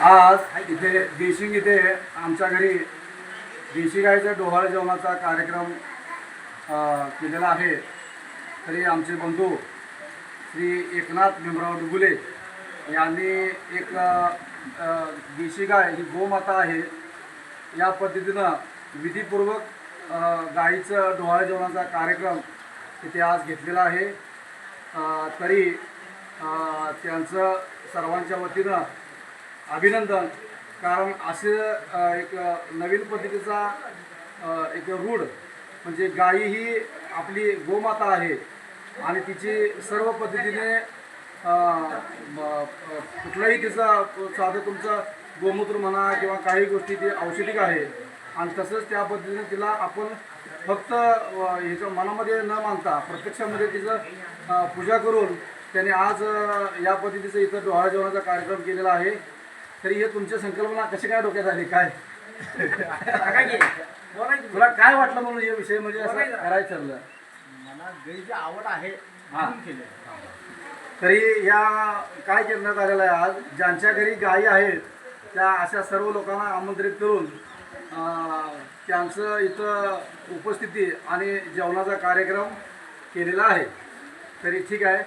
आज इथे देशिंग इथे आमच्या घरी देशी गायचं डोहाळ जेवणाचा कार्यक्रम केलेला आहे. तरी आमचे बंधू श्री एकनाथ भीमराव डुगुले यांनी एक देशी गाय ही गोमाता आहे. या पद्धतीनं विधीपूर्वक गायीचं गाईचं डोहाळ जेवणाचा कार्यक्रम इथे आज घेतलेला आहे. तरी त्यांचं सर्वांच्या वतीनं अभिनंदन. कारण असे एक नवीन पद्धतीचा एक रूढ म्हणजे गाई ही आपली गोमाता आहे. आणि तिची सर्व पद्धतीने कुठलाही तिचा साधं तुमचं गोमूत्र म्हणा किंवा काही गोष्टी ती औषधिक आहे. आणि तसंच त्या पद्धतीने तिला आपण फक्त ह्याच्या मनामध्ये न मानता प्रत्यक्षामध्ये तिचं पूजा करून त्याने आज या पद्धतीचं इथं डोहाळ जेवणाचा कार्यक्रम केलेला आहे. तरी हे तुमची संकल्पना कशी काय डोक्यात आली? काय? तुला काय वाटलं म्हणून हे विषय म्हणजे असं करायचं ठरलं? मला गाईची आवड आहे हा. तरी या काय करण्यात आलेलं आहे आज? ज्यांच्या घरी गायी आहेत त्या अशा सर्व लोकांना आमंत्रित करून त्यांचं इथं उपस्थिती आणि जेवणाचा कार्यक्रम केलेला आहे. तरी ठीक आहे.